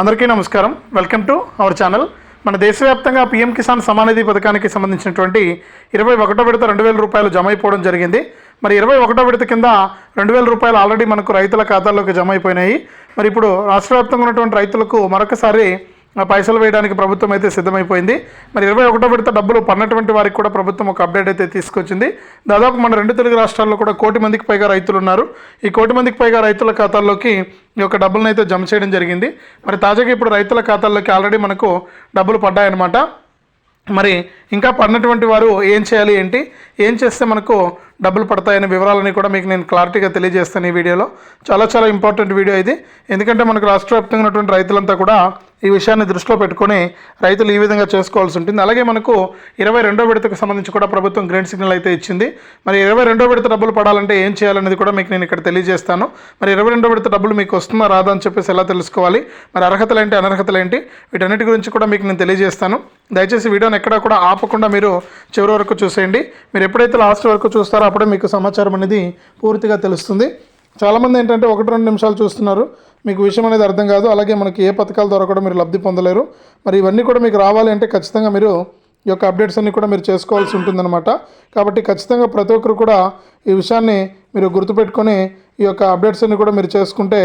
అందరికీ నమస్కారం. Welcome to our channel మన దేశవ్యాప్తంగా పీఎం కిసాన్ సమానిధి పథకానికి సంబంధించినటువంటి ఇరవై ఒకటో విడత రెండు వేల రూపాయలు జమ అయిపోవడం జరిగింది. మరి ఇరవై ఒకటో విడత కింద రెండు వేల రూపాయలు ఆల్రెడీ మనకు రైతుల ఖాతాల్లోకి జమ అయిపోయినాయి. మరి ఇప్పుడు రాష్ట్ర వ్యాప్తంగా ఉన్నటువంటి రైతులకు మరొకసారి పైసలు వేయడానికి ప్రభుత్వం అయితే సిద్ధమైపోయింది. మరి ఇరవై ఒకటో విడత డబ్బులు పన్నటువంటి వారికి కూడా ప్రభుత్వం ఒక అప్డేట్ అయితే తీసుకొచ్చింది. దాదాపు మన రెండు తెలుగు రాష్ట్రాల్లో కూడా కోటి మందికి పైగా రైతులు ఉన్నారు ఈ కోటి మందికి పైగా రైతుల ఖాతాల్లోకి ఈ యొక్క డబ్బులను అయితే జమ చేయడం జరిగింది. మరి తాజాగా ఇప్పుడు రైతుల ఖాతాల్లోకి ఆల్రెడీ మనకు డబ్బులు పడ్డాయన్నమాట. మరి ఇంకా పడినటువంటి వారు ఏం చేయాలి ఏంటి? ఏం చేస్తే మనకు డబ్బులు పడతాయనే వివరాలని కూడా మీకు నేను క్లారిటీగా తెలియజేస్తాను ఈ వీడియోలో. చాలా చాలా ఇంపార్టెంట్ వీడియో ఇది. ఎందుకంటే మనకు రాష్ట్ర వ్యాప్తంగా ఉన్నటువంటి రైతులంతా కూడా ఈ విషయాన్ని దృష్టిలో పెట్టుకొని రైతులు ఈ విధంగా చేసుకోవాల్సి ఉంటుంది. అలాగే మనకు ఇరవై రెండో విడతకు సంబంధించి కూడా ప్రభుత్వం గ్రీన్ సిగ్నల్ అయితే ఇచ్చింది. మరి ఇరవై రెండో విడత డబ్బులు పడాలంటే ఏం చేయాలనేది కూడా మీకు నేను ఇక్కడ తెలియజేస్తాను. మరి ఇరవై రెండో విడత డబ్బులు మీకు వస్తుందా రాదా అని చెప్పేసి ఎలా తెలుసుకోవాలి? మరి అర్హతలు ఏంటి అనర్హతలు ఏంటి? వీటన్నిటి గురించి కూడా మీకు నేను తెలియజేస్తాను. దయచేసి వీడియోని ఎక్కడా కూడా ఆపకుండా మీరు చివరి వరకు చూసేయండి. మీరు ఎప్పుడైతే లాస్ట్ వరకు చూస్తారో అప్పుడే మీకు సమాచారం అనేది పూర్తిగా తెలుస్తుంది. చాలామంది ఏంటంటే ఒకటి రెండు నిమిషాలు చూస్తున్నారు. మీకు విషయం అనేది అర్థం కాదు. అలాగే మనకి ఏ పథకాల ద్వారా కూడా మీరు లబ్ధి పొందలేరు. మరి ఇవన్నీ కూడా మీకు రావాలి అంటే ఖచ్చితంగా మీరు ఈ యొక్క అప్డేట్స్ అన్ని కూడా మీరు చేసుకోవాల్సి ఉంటుందన్నమాట. కాబట్టి ఖచ్చితంగా ప్రతి ఒక్కరు కూడా ఈ విషయాన్ని మీరు గుర్తుపెట్టుకొని ఈ యొక్క అప్డేట్స్ అన్ని కూడా మీరు చేసుకుంటే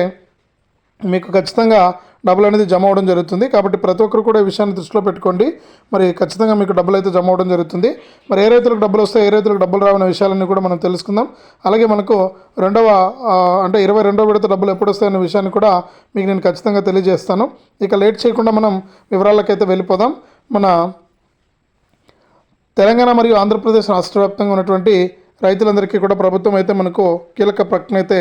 మీకు ఖచ్చితంగా డబ్బులు అనేది జమ అవ్వడం జరుగుతుంది. కాబట్టి ప్రతి ఒక్కరు కూడా ఈ విషయాన్ని దృష్టిలో పెట్టుకోండి. మరి ఖచ్చితంగా మీకు డబ్బులు అయితే జమ అవడం జరుగుతుంది. మరి ఏ రైతులకు డబ్బులు వస్తాయి ఏ రైతులకు డబ్బులు రావనే విషయాలన్నీ కూడా మనం తెలుసుకుందాం. అలాగే మనకు రెండవ అంటే ఇరవై రెండవ విడత డబ్బులు ఎప్పుడు వస్తాయనే విషయాన్ని కూడా మీకు నేను ఖచ్చితంగా తెలియజేస్తాను. ఇక లేట్ చేయకుండా మనం వివరాలకైతే వెళ్ళిపోదాం. మన తెలంగాణ మరియు ఆంధ్రప్రదేశ్ రాష్ట్ర వ్యాప్తంగా ఉన్నటువంటి రైతులందరికీ కూడా ప్రభుత్వం అయితే మనకు కీలక ప్రకటన అయితే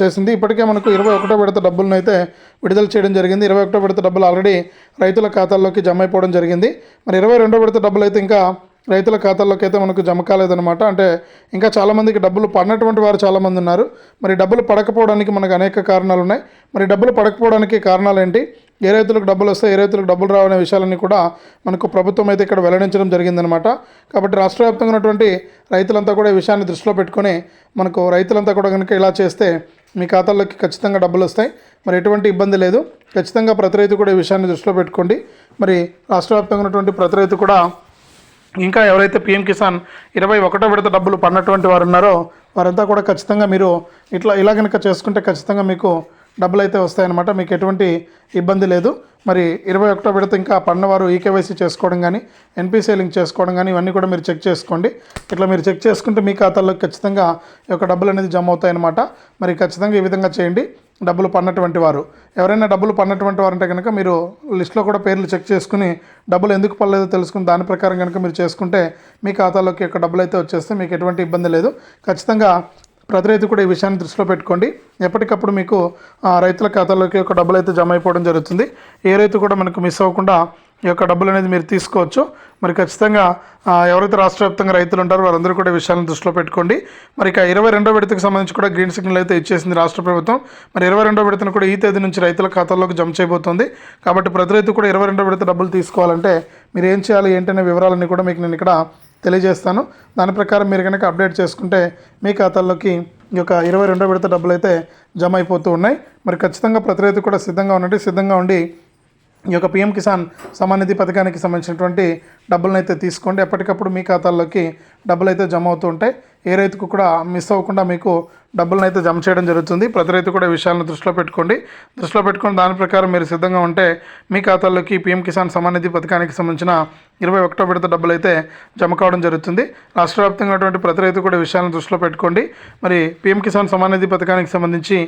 చేసింది. ఇప్పటికే మనకు ఇరవై ఒకటో విడత డబ్బులను అయితే విడుదల చేయడం జరిగింది. ఇరవై ఒకటో విడత డబ్బులు ఆల్రెడీ రైతుల ఖాతాల్లోకి జమ అయిపోవడం జరిగింది. మరి ఇరవై రెండో విడత డబ్బులు అయితే ఇంకా రైతుల ఖాతాల్లోకి అయితే మనకు జమ కాలేదన్నమాట. అంటే ఇంకా చాలామందికి డబ్బులు పడినటువంటి వారు చాలామంది ఉన్నారు. మరి డబ్బులు పడకపోవడానికి మనకు అనేక కారణాలు ఉన్నాయి మరి డబ్బులు పడకపోవడానికి కారణాలు ఏంటి ఏ రైతులకు డబ్బులు వస్తాయి ఏ రైతులకు డబ్బులు రావనే విషయాలన్నీ కూడా మనకు ప్రభుత్వం అయితే ఇక్కడ వెల్లడించడం జరిగిందనమాట కాబట్టి రాష్ట్ర వ్యాప్తంగా ఉన్నటువంటి రైతులంతా కూడా ఈ విషయాన్ని దృష్టిలో పెట్టుకొని మనకు రైతులంతా కూడా కనుక ఇలా చేస్తే మీ ఖాతాల్లోకి ఖచ్చితంగా డబ్బులు వస్తాయి. మరి ఎటువంటి ఇబ్బంది లేదు. ఖచ్చితంగా ప్రతి రైతు కూడా ఈ విషయాన్ని దృష్టిలో పెట్టుకోండి. మరి రాష్ట్ర వ్యాప్తంగా ఉన్నటువంటి ప్రతి రైతు కూడా ఇంకా ఎవరైతే పిఎం కిసాన్ ఇరవై ఒకటో విడత డబ్బులు పడినటువంటి వారు ఉన్నారో వారంతా కూడా ఖచ్చితంగా మీరు ఇట్లా ఇలా కనుక చేసుకుంటే ఖచ్చితంగా మీకు డబ్బులు అయితే వస్తాయన్నమాట. మీకు ఎటువంటి ఇబ్బంది లేదు. మరి ఇరవై ఒకటో విడత ఇంకా పడినవారు ఈకేవైసీ చేసుకోవడం కానీ ఎన్పిసి లింక్ చేసుకోవడం కానీ ఇవన్నీ కూడా మీరు చెక్ చేసుకోండి. ఇట్లా మీరు చెక్ చేసుకుంటే మీ ఖాతాల్లో ఖచ్చితంగా ఈ యొక్క డబ్బులు అనేది జమ అవుతాయన్నమాట మరి ఖచ్చితంగా ఈ విధంగా చేయండి. డబ్బులు పన్నటువంటి వారు. ఎవరైనా డబ్బులు పన్నటువంటి వారు అంటే కనుక మీరు లిస్ట్లో కూడా పేర్లు చెక్ చేసుకుని డబ్బులు ఎందుకు పడలేదో తెలుసుకుని దాని ప్రకారం కనుక మీరు చేసుకుంటే మీ ఖాతాలోకి యొక్క డబ్బులు అయితే వచ్చేస్తే మీకు ఎటువంటి ఇబ్బంది లేదు. ఖచ్చితంగా ప్రతి రైతు కూడా ఈ విషయాన్ని దృష్టిలో పెట్టుకోండి. ఎప్పటికప్పుడు మీకు రైతుల ఖాతాలోకి ఒక డబ్బులు అయితే జమ అయిపోవడం జరుగుతుంది. ఏ రైతు కూడా మనకు మిస్ అవ్వకుండా ఈ యొక్క డబ్బులు అనేది మీరు తీసుకోవచ్చు. మరి ఖచ్చితంగా ఎవరైతే రాష్ట్ర వ్యాప్తంగా రైతులు ఉంటారో వారందరూ కూడా ఈ విషయాలను దృష్టిలో పెట్టుకోండి. మరి ఇక ఇరవై రెండో విడతకు సంబంధించి కూడా గ్రీన్ సిగ్నల్ అయితే ఇచ్చేసింది రాష్ట్ర ప్రభుత్వం. మరి ఇరవై రెండో విడతను కూడా ఈ తేదీ నుంచి రైతుల ఖాతాల్లోకి జమ చేయబోతోంది. కాబట్టి ప్రతి రైతు కూడా ఇరవై రెండో విడత డబ్బులు తీసుకోవాలంటే మీరు ఏం చేయాలి ఏంటనే వివరాలన్నీ కూడా మీకు నేను ఇక్కడ తెలియజేస్తాను. దాని ప్రకారం మీరు కనుక అప్డేట్ చేసుకుంటే మీ ఖాతాల్లోకి ఈ యొక్క ఇరవై రెండో విడత డబ్బులు అయితే జమ అయిపోతూ ఉన్నాయి. మరి ఖచ్చితంగా ప్రతి రైతు కూడా సిద్ధంగా ఉండండి. సిద్ధంగా ఉండి ఈ యొక్క పిఎం కిసాన్ సమానిధి పథకానికి సంబంధించినటువంటి డబ్బులను అయితే తీసుకోండి. ఎప్పటికప్పుడు మీ ఖాతాల్లోకి డబ్బులు అయితే జమ అవుతూ ఉంటాయి. ఏ రైతుకు కూడా మిస్ అవ్వకుండా మీకు డబ్బులను అయితే జమ చేయడం జరుగుతుంది. ప్రతి రైతు కూడా విషయాలను దృష్టిలో పెట్టుకోండి. దృష్టిలో పెట్టుకుని దాని ప్రకారం మీరు సిద్ధంగా ఉంటే మీ ఖాతాల్లోకి పీఎం కిసాన్ సమానిధి పథకానికి సంబంధించిన ఇరవై ఒకటో విడత డబ్బులు అయితే జమ కావడం జరుగుతుంది. రాష్ట్ర వ్యాప్తంగా ఉన్నటువంటి ప్రతి రైతు కూడా విషయాలను దృష్టిలో పెట్టుకోండి. మరి పీఎం కిసాన్ సమానిధి పథకానికి సంబంధించి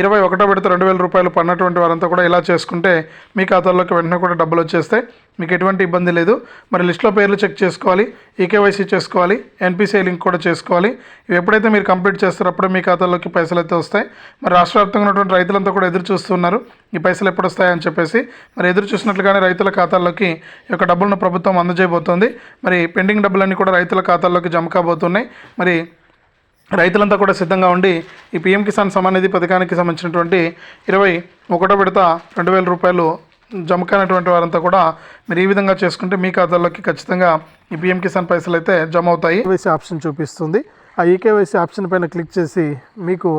ఇరవై ఒకటో విడత రెండు వేల రూపాయలు పడినటువంటి వారంతా కూడా ఇలా చేసుకుంటే మీ ఖాతాల్లోకి వెంటనే కూడా డబ్బులు వచ్చేస్తాయి. మీకు ఎటువంటి ఇబ్బంది లేదు. మరి లిస్ట్లో పేర్లు చెక్ చేసుకోవాలి. ఈకేవైసీ చేసుకోవాలి. ఎన్పిసిఐ లింక్ కూడా చేసుకోవాలి. ఇవి ఎప్పుడైతే మీరు కంప్లీట్ చేస్తారో అప్పుడే మీకు ఖాతాలోకి పైసలు అయితే వస్తాయి. మరి రాష్ట్ర వ్యాప్తంగా ఉన్నటువంటి రైతులంతా కూడా ఎదురు చూస్తున్నారు. ఈ పైసలు ఎప్పుడు వస్తాయని చెప్పేసి మరి ఎదురు చూసినట్లుగానే రైతుల ఖాతాల్లోకి ఈ యొక్క డబ్బులను ప్రభుత్వం అందజేయబోతోంది. మరి పెండింగ్ డబ్బులన్నీ కూడా రైతుల ఖాతాల్లోకి జమ కాబోతున్నాయి. మరి రైతులంతా కూడా సిద్ధంగా ఉండి ఈ పీఎం కిసాన్ సమాన్ నిధి పథకానికి సంబంధించినటువంటి ఇరవై ఒకటో విడత రెండు వేల రూపాయలు జమ కానటువంటి వారంతా కూడా మీరు ఈ విధంగా చేసుకుంటే మీ ఖాతాల్లోకి ఖచ్చితంగా ఈ పీఎం కిసాన్ పైసలు అయితే జమ అవుతాయి. ఈకేవైసీ ఆప్షన్ చూపిస్తుంది. ఆ ఈకేవైసీ ఆప్షన్ పైన క్లిక్ చేసి మీకు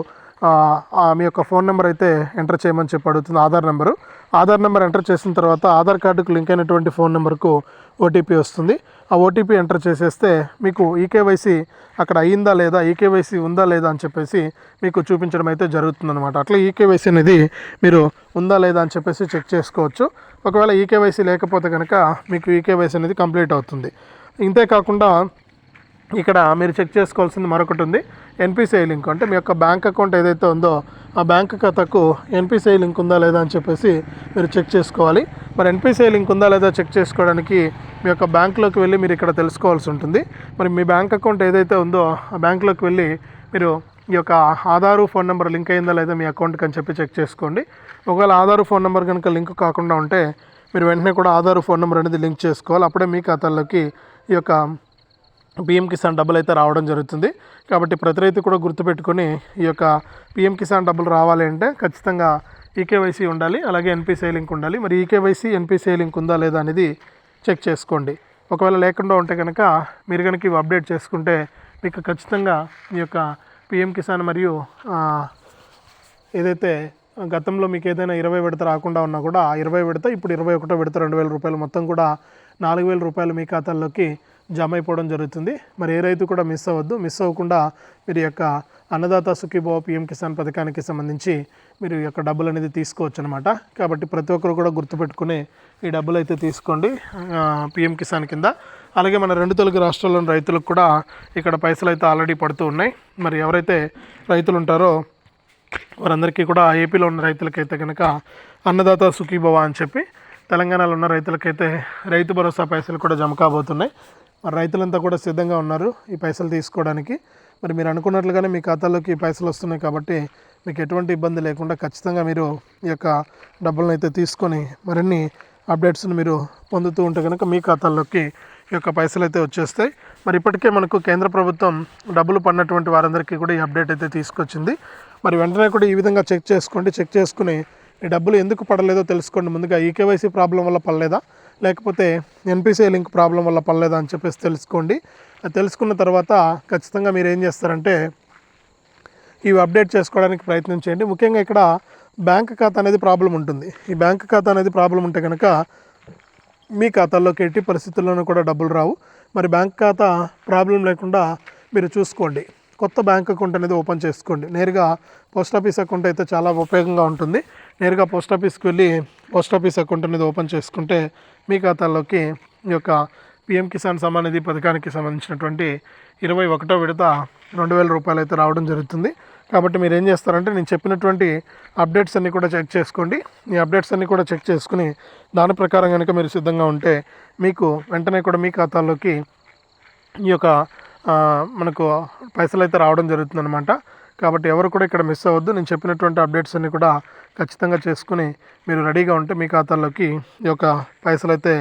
మీ యొక్క ఫోన్ నెంబర్ అయితే ఎంటర్ చేయమని చెప్పి అడుగుతుంది Aadhaar number. Aadhaar number enter చేసిన తర్వాత ఆధార్ కార్డుకు లింక్ అయినటువంటి ఫోన్ నెంబర్కు ఓటీపీ వస్తుంది. ఆ ఓటీపీ ఎంటర్ చేసేస్తే మీకు ఈకేవైసీ అక్కడ అయ్యిందా లేదా ఈకేవైసీ ఉందా లేదా అని చెప్పేసి మీకు చూపించడం అయితే జరుగుతుందనమాట అట్లా ఈకేవైసీ అనేది మీరు ఉందా లేదా అని చెప్పేసి చెక్ చేసుకోవచ్చు. ఒకవేళ ఈకేవైసీ లేకపోతే కనుక మీకు ఈకేవైసీ అనేది కంప్లీట్ అవుతుంది. ఇంతే కాకుండా ఇక్కడ మీరు చెక్ చేసుకోవాల్సింది మరొకటి ఉంది. ఎన్పిసిఐ లింక్ అంటే మీ యొక్క బ్యాంక్ అకౌంట్ ఏదైతే ఉందో ఆ బ్యాంక్ ఖాతాకు ఎన్పిసిఐ లింక్ ఉందా లేదా అని చెప్పేసి మీరు చెక్ చేసుకోవాలి. మరి ఎన్పిసిఐ లింక్ ఉందా లేదా చెక్ చేసుకోవడానికి మీ యొక్క బ్యాంకులోకి వెళ్ళి మీరు ఇక్కడ తెలుసుకోవాల్సి ఉంటుంది. మరి మీ బ్యాంక్ అకౌంట్ ఏదైతే ఉందో ఆ బ్యాంకులోకి వెళ్ళి మీరు ఈ యొక్క ఆధారు ఫోన్ నెంబర్ లింక్ అయిందా లేదా మీ అకౌంట్కి అని చెప్పి చెక్ చేసుకోండి. ఒకవేళ ఆధారు ఫోన్ నెంబర్ కనుక లింక్ కాకుండా ఉంటే మీరు వెంటనే కూడా ఆధారు ఫోన్ నెంబర్ అనేది లింక్ చేసుకోవాలి. అప్పుడే మీ ఖాతాల్లోకి ఈ యొక్క పిఎం కిసాన్ డబ్బులు అయితే రావడం జరుగుతుంది. కాబట్టి ప్రతి రైతు కూడా గుర్తుపెట్టుకొని ఈ యొక్క పిఎం కిసాన్ డబ్బులు రావాలి అంటే ఖచ్చితంగా ఈకేవైసీ ఉండాలి అలాగే ఎన్పిసిఐ లింక్ ఉండాలి. మరి ఈకేవైసీ ఎన్పిసిఐ లింక్ ఉందా లేదా అనేది చెక్ చేసుకోండి. ఒకవేళ లేకుండా ఉంటే కనుక మీరు కనుక ఇవి అప్డేట్ చేసుకుంటే మీకు ఖచ్చితంగా ఈ యొక్క పిఎం కిసాన్ మరియు ఏదైతే గతంలో మీకు ఏదైనా ఇరవై విడత రాకుండా ఉన్నా కూడా ఇరవై విడత ఇప్పుడు ఇరవై ఒకటో విడత రెండు వేల రూపాయలు మొత్తం కూడా నాలుగు వేల రూపాయలు మీ ఖాతాల్లోకి జమ అయిపోవడం జరుగుతుంది. మరి ఏ రైతు కూడా మిస్ అవ్వద్దు. మిస్ అవ్వకుండా మీరు యొక్క అన్నదాత సుఖీభవ పిఎం కిసాన్ పథకానికి సంబంధించి మీరు ఈ యొక్క డబ్బులు అనేది తీసుకోవచ్చు అనమాట కాబట్టి ప్రతి ఒక్కరు కూడా గుర్తుపెట్టుకుని ఈ డబ్బులు అయితే తీసుకోండి. పిఎం కిసాన్ కింద. అలాగే మన రెండు తెలుగు రాష్ట్రాల్లోని రైతులకు కూడా ఇక్కడ పైసలు అయితే ఆల్రెడీ పడుతూ ఉన్నాయి. మరి ఎవరైతే రైతులు ఉంటారో వారందరికీ కూడా ఏపీలో ఉన్న రైతులకైతే కనుక అన్నదాత సుఖీభవ అని చెప్పి తెలంగాణలో ఉన్న రైతులకైతే రైతు భరోసా పైసలు కూడా జమ కాబోతున్నాయి. మరి రైతులంతా కూడా సిద్ధంగా ఉన్నారు ఈ పైసలు తీసుకోవడానికి. మరి మీరు అనుకున్నట్లుగానే మీ ఖాతాలోకి ఈ పైసలు వస్తున్నాయి కాబట్టి మీకు ఎటువంటి ఇబ్బంది లేకుండా ఖచ్చితంగా మీరు ఈ యొక్క డబ్బులను అయితే తీసుకొని మరిన్ని అప్డేట్స్ని మీరు పొందుతూ ఉంటే కనుక మీ ఖాతాల్లోకి ఈ యొక్క పైసలు అయితే వచ్చేస్తాయి. మరి ఇప్పటికే మనకు కేంద్ర ప్రభుత్వం డబ్బులు పడినటువంటి వారందరికీ కూడా ఈ అప్డేట్ అయితే తీసుకొచ్చింది. మరి వెంటనే కూడా ఈ విధంగా చెక్ చేసుకోండి. చెక్ చేసుకుని ఈ డబ్బులు ఎందుకు పడలేదో తెలుసుకోండి. ముందుగా ఈకేవైసీ ప్రాబ్లం వల్ల పడలేదా? లేకపోతే ఎన్పిసిఐ లింక్ ప్రాబ్లం వల్ల పర్లేదా అని చెప్పేసి తెలుసుకోండి. తెలుసుకున్న తర్వాత ఖచ్చితంగా మీరు ఏం చేస్తారంటే ఇవి అప్డేట్ చేసుకోవడానికి ప్రయత్నం చేయండి. ముఖ్యంగా ఇక్కడ బ్యాంక్ ఖాతా అనేది ప్రాబ్లం ఉంటుంది. ఈ బ్యాంక్ ఖాతా అనేది ప్రాబ్లం ఉంటే కనుక మీ ఖాతాల్లోకి ఎట్టి పరిస్థితుల్లోనూ కూడా డబ్బులు రావు. మరి బ్యాంక్ ఖాతా ప్రాబ్లం లేకుండా మీరు చూసుకోండి. కొత్త బ్యాంక్ అకౌంట్ అనేది ఓపెన్ చేసుకోండి. నేరుగా పోస్ట్ ఆఫీస్ అకౌంట్ అయితే చాలా ఉపయోగంగా ఉంటుంది. నేరుగా పోస్ట్ ఆఫీస్కి వెళ్ళి పోస్ట్ ఆఫీస్ అకౌంట్ అనేది ఓపెన్ చేసుకుంటే మీ ఖాతాలోకి ఈ యొక్క పిఎం కిసాన్ సమ్మాన్ నిధి పథకానికి సంబంధించినటువంటి ఇరవై ఒకటో విడత రెండు వేల రూపాయలు అయితే రావడం జరుగుతుంది. కాబట్టి మీరు ఏం చేస్తారంటే నేను చెప్పినటువంటి అప్డేట్స్ అన్నీ కూడా చెక్ చేసుకోండి. ఈ అప్డేట్స్ అన్నీ కూడా చెక్ చేసుకుని దాని ప్రకారం కనుక మీరు సిద్ధంగా ఉంటే మీకు వెంటనే కూడా మీ ఖాతాల్లోకి ఈ యొక్క మనకు పైసలు అయితే రావడం జరుగుతుంది అనమాట కాబట్టి ఎవరు కూడా ఇక్కడ మిస్ అవ్వద్దు. నేను చెప్పినటువంటి అప్డేట్స్ అన్ని కూడా ఖచ్చితంగా చేసుకుని మీరు రెడీగా ఉంటే మీ ఖాతాల్లోకి ఈ యొక్క పైసలు అయితే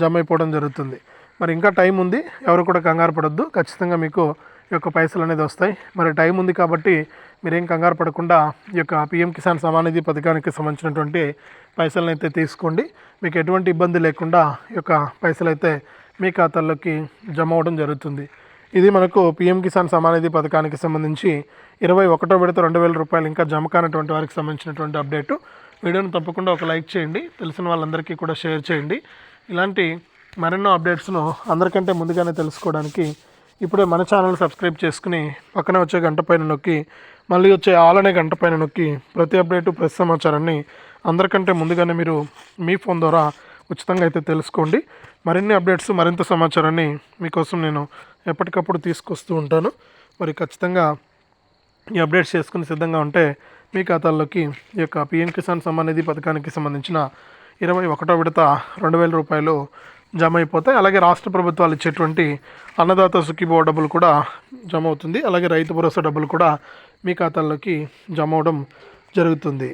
జమ అయిపోవడం జరుగుతుంది. మరి ఇంకా టైం ఉంది. ఎవరు కూడా కంగారు పడొద్దు. ఖచ్చితంగా మీకు ఈ యొక్క పైసలు అనేది వస్తాయి. మరి టైం ఉంది కాబట్టి మీరేం కంగారు పడకుండా ఈ యొక్క పిఎం కిసాన్ సమానిధి పథకానికి సంబంధించినటువంటి పైసలను అయితే తీసుకోండి. మీకు ఎటువంటి ఇబ్బంది లేకుండా ఈ యొక్క పైసలు అయితే మీ ఖాతాల్లోకి జమ అవ్వడం జరుగుతుంది. ఇది మనకు పిఎం కిసాన్ సమానిధి పథకానికి సంబంధించి ఇరవై ఒకటో విడత రెండు వేల రూపాయలు ఇంకా జమ కానటువంటి వారికి సంబంధించినటువంటి అప్డేటు. వీడియోను తప్పకుండా ఒక లైక్ చేయండి తెలిసిన వాళ్ళందరికీ కూడా షేర్ చేయండి. ఇలాంటి మరెన్నో అప్డేట్స్ను అందరికంటే ముందుగానే తెలుసుకోవడానికి ఇప్పుడే మన ఛానల్ సబ్స్క్రైబ్ చేసుకుని పక్కనే వచ్చే గంట పైన నొక్కి మళ్ళీ వచ్చే ఆల్ అనే గంట పైన నొక్కి ప్రతి అప్డేటు ప్రతి సమాచారాన్ని అందరికంటే ముందుగానే మీరు మీ ఫోన్ ద్వారా ఉచితంగా అయితే తెలుసుకోండి. మరిన్ని అప్డేట్స్ మరింత సమాచారాన్ని మీకోసం నేను ఎప్పటికప్పుడు తీసుకొస్తూ ఉంటాను. మరి ఖచ్చితంగా ఈ అప్డేట్స్ చేసుకుని సిద్ధంగా ఉంటే మీ ఖాతాల్లోకి ఈ యొక్క పిఎం కిసాన్ సమ్మాన్ నిధి పథకానికి సంబంధించిన ఇరవై ఒకటో విడత రెండు వేల రూపాయలు జమ అయిపోతాయి. అలాగే రాష్ట్ర ప్రభుత్వాలు ఇచ్చేటువంటి అన్నదాత సుఖీభో డబ్బులు కూడా జమ అవుతుంది. అలాగే రైతు భరోసా డబ్బులు కూడా మీ ఖాతాల్లోకి జమ అవడం జరుగుతుంది.